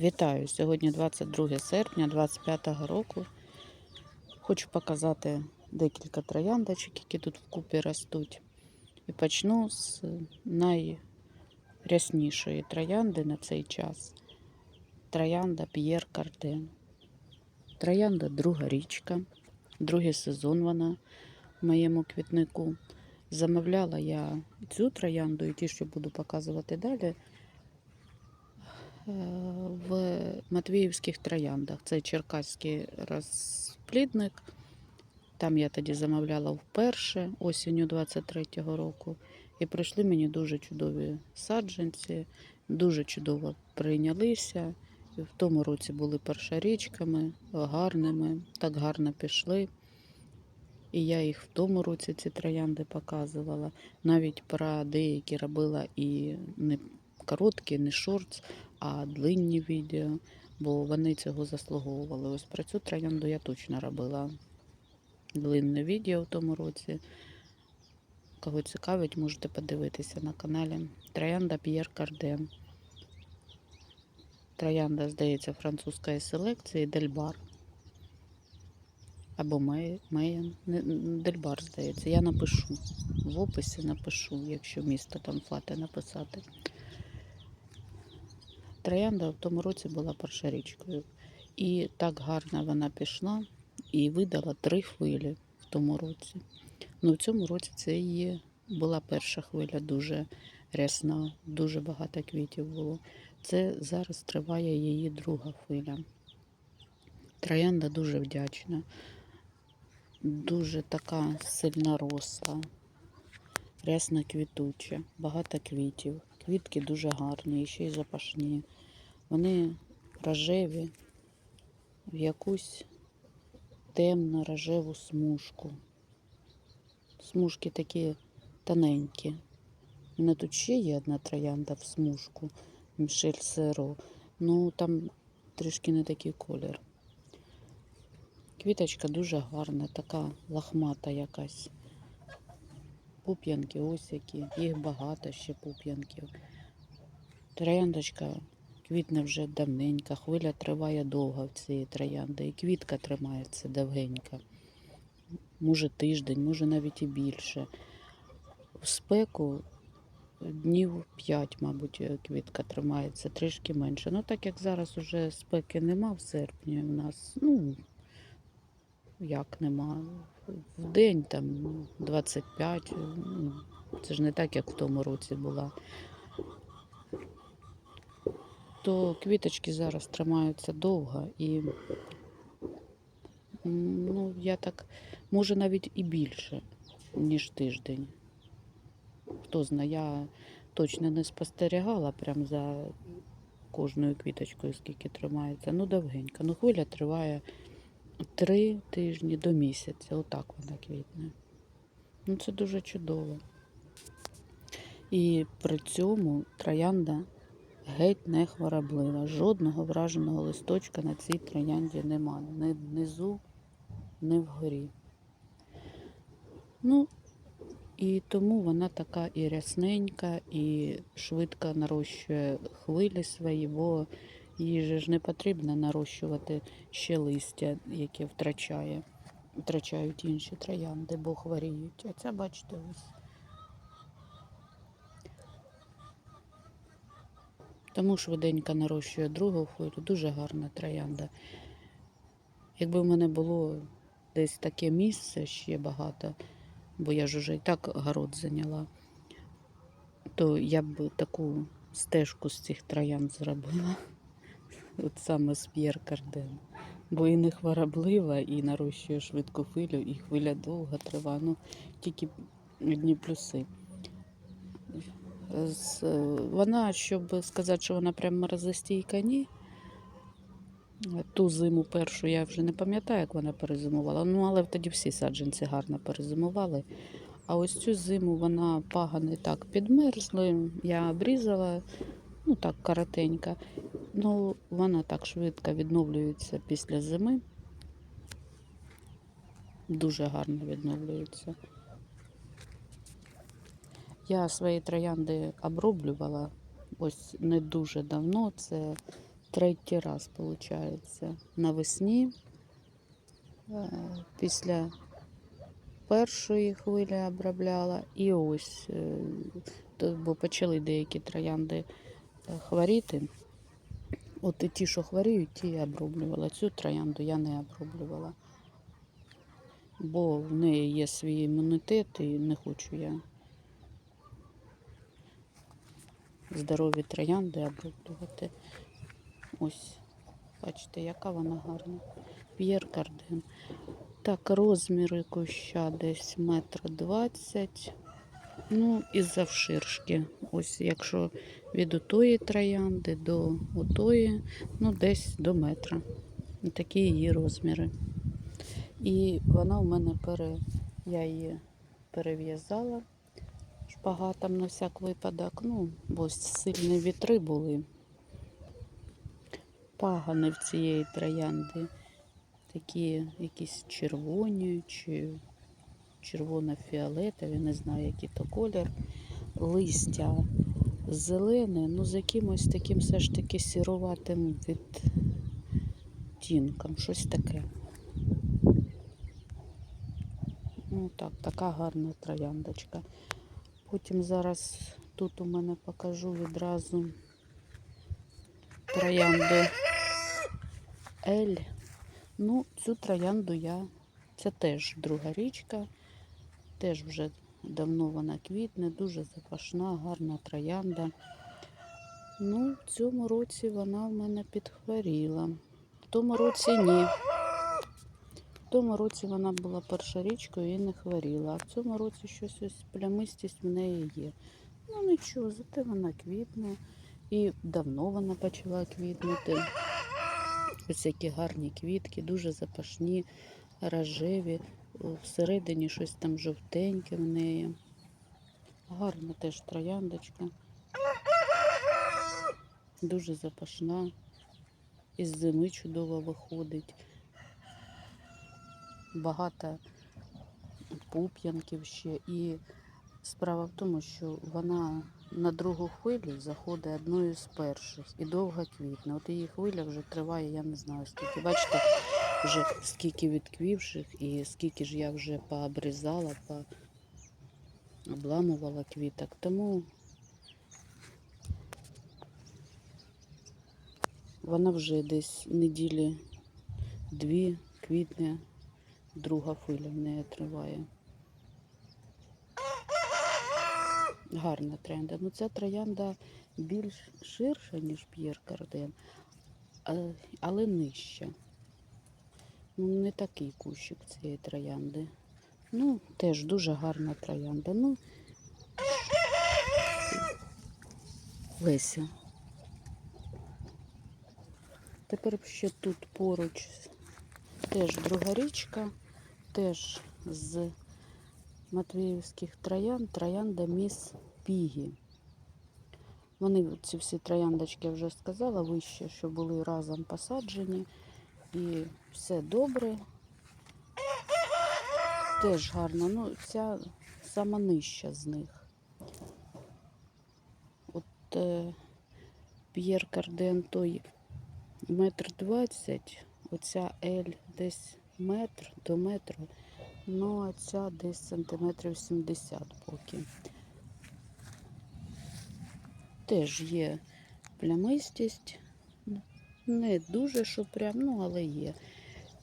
Вітаю! Сьогодні 22 серпня 25 року. Хочу показати декілька трояндочок, які тут вкупі ростуть. І почну з найряснішої троянди на цей час. Троянда П'єр Карден. Троянда друга річка, другий сезон вона в моєму квітнику. Замовляла я цю троянду і ті, що буду показувати далі, в Матвіївських трояндах. Це черкаський розплідник. Там я тоді замовляла вперше осінню 23-го року. І прийшли мені дуже чудові саджанці, дуже чудово прийнялися. В тому році були першорічками, гарними, так гарно пішли. І я їх в тому році ці троянди показувала. Навіть про деякі робила і не короткі, не шортс, а длинні відео, бо вони цього заслуговували. Ось про цю троянду я точно робила длинне відео в тому році. Кого цікавить, можете подивитися на каналі. Троянда П'єр Карден. Троянда, здається, французької селекції Дельбар. Або Мейен. Дельбар, здається. Я напишу. В описі напишу, якщо місто там фати написати. Троянда в тому році була першорічкою. І так гарно вона пішла і видала три хвилі в тому році. Ну, в цьому році це її була перша хвиля, дуже рясна, дуже багато квітів було. Це зараз триває її друга хвиля. Троянда дуже вдячна, дуже така сильна росла, рясна квітуча, багато квітів. Квітки дуже гарні, і ще й запашні. Вони рожеві в якусь темно рожеву смужку. Смужки такі тоненькі. У мене тут ще є одна троянда в смужку Мішель Серо. Ну там трішки не такий колір. Квіточка дуже гарна, така лахмата якась. Пуп'янки ось які. Їх багато ще пуп'янків. Трояндочка квітне вже давненько, хвиля триває довго в цієї троянди. І квітка тримається довгенько. Може тиждень, може навіть і більше. В спеку днів 5, мабуть, квітка тримається, трішки менше. Ну, так як зараз уже спеки нема в серпні у нас, ну як нема. В день там 25. ну, Це ж не так, як в тому році була. То квіточки зараз тримаються довго і ну, я так, може навіть і більше, ніж тиждень. Хто знає, я точно не спостерігала прям за кожною квіточкою, скільки тримається. Ну, довгенько. Ну, хвиля триває три тижні до місяця. Отак вона квітне. Ну, це дуже чудово. І при цьому троянда геть не хвороблива. Жодного враженого листочка на цій троянді немає. Ні внизу, ні вгорі. Ну, і тому вона така і рясненька, і швидко нарощує хвилі свої, бо же ж не потрібно нарощувати ще листя, яке втрачає, втрачають інші троянди, бо хворіють. А ця, бачите, ось. Тому швиденько нарощує другу хвилю, дуже гарна троянда. Якби в мене було десь таке місце ще багато, бо я ж уже і так город зайняла, то я б таку стежку з цих троянд зробила. От саме з П'єр Карден. Бо і не хвороблива, і нарощує швидку хвилю, і хвиля довго триває. Ну, тільки одні плюси. Вона, щоб сказати, що вона прям морозостійка, ні. Ту зиму першу я вже не пам'ятаю, як вона перезимувала. Ну, але тоді всі саджанці гарно перезимували. А ось цю зиму вона пагани так підмерзли. Я обрізала, ну так, коротенько. Ну, вона так швидко відновлюється після зими. Дуже гарно відновлюється. Я свої троянди оброблювала ось не дуже давно. Це третій раз, виходить, навесні. Е, Після першої хвилі обробляла і ось, е, бо почали деякі троянди е, хворіти. От і ті, що хворіють, ті я оброблювала. Цю троянду я не оброблювала. Бо в неї є свій імунітет і не хочу я здорові троянди оброблювати. Ось, бачите, яка вона гарна. П'єр Карден. Так, розміри куща десь метр двадцять. Ну, і завширшки. Ось, якщо від отої троянди до отої, ну, десь до метра. Такі її розміри. І вона в мене пере... я її перев'язала шпагатом на всяк випадок. Ну, бо сильні вітри були. Пагани в цієї троянди. Такі якісь червоні чи червоно-фіолетові, не знаю, який то колір. Листя зелене, ну з якимось таким все ж таки сіруватим відтінком, щось таке. Ну так, така гарна трояндочка. Потім зараз тут у мене покажу відразу троянду Ель. Ну, цю троянду я, це теж друга річка, теж вже давно вона квітне, дуже запашна, гарна троянда. Ну, в цьому році вона в мене підхворіла. В тому році ні. В тому році вона була першорічкою і не хворіла. А в цьому році щось ось плямистість в неї є. Ну нічого, зате вона квітне. І давно вона почала квітнути. Ось які гарні квітки, дуже запашні, рожеві. Всередині щось там жовтеньке в неї. Гарна теж трояндочка. Дуже запашна. Із зими чудово виходить. Багато пуп'янків ще. І справа в тому, що вона на другу хвилю заходить одною з перших і довго квітне. От її хвиля вже триває, я не знаю скільки. Бачите, вже скільки відквівших і скільки ж я вже пообрізала, обламувала квіток. Тому вона вже десь неділі дві квітне, друга хвиля в неї триває. Гарна троянда. Ну ця троянда більш ширша, ніж П'єр Карден, але нижча. Ну, не такий кущик цієї троянди. Ну, теж дуже гарна троянда. Ну, Леся. Тепер ще тут поруч теж друга річка, теж з Матвіївських троянд, троянда Міс Пігі. Вони ці всі трояндочки вже сказала вище, що були разом посаджені. І все добре. Теж гарно. Ну, ця сама нижча з них. От е, П'єр Карден той метр двадцять, оця Ель десь метр до метру. Ну, а ця десь сантиметрів 70 поки. Теж є плямистість. Не дуже, що прям, ну, але є.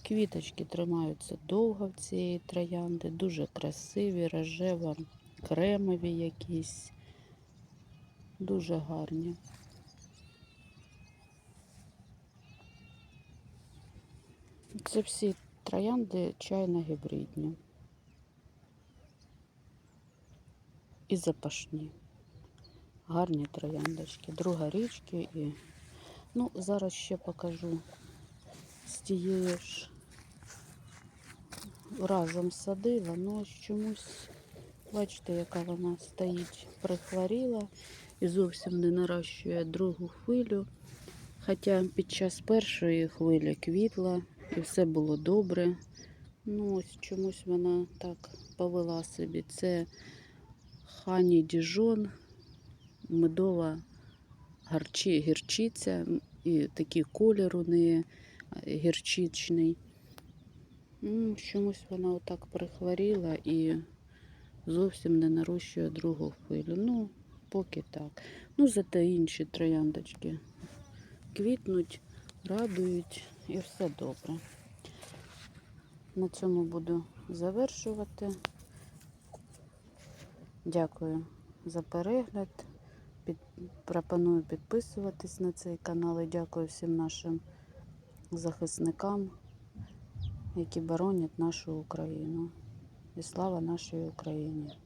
Квіточки тримаються довго в цієї троянди, дуже красиві, рожево, кремові якісь. Дуже гарні. Це всі троянди чайно-гібридні. І запашні. Гарні трояндочки. Друга річки і. Ну, зараз ще покажу з тією ж разом садила, ну ось чомусь, бачите, яка вона стоїть, прихворіла і зовсім не нарощує другу хвилю. Хоча під час першої хвилі квітла і все було добре. Ну, ось чомусь вона так повела собі. Це хані діжон, медова гарчі, гірчиця і такий колір у неї гірчичний. Ну, чомусь вона отак прихворіла і зовсім не нарощує другу хвилю. Ну, поки так. Ну, зате інші трояндочки квітнуть, радують і все добре. На цьому буду завершувати. Дякую за перегляд. Під... Пропоную підписуватись на цей канал і дякую всім нашим захисникам, які боронять нашу Україну. І слава нашій Україні!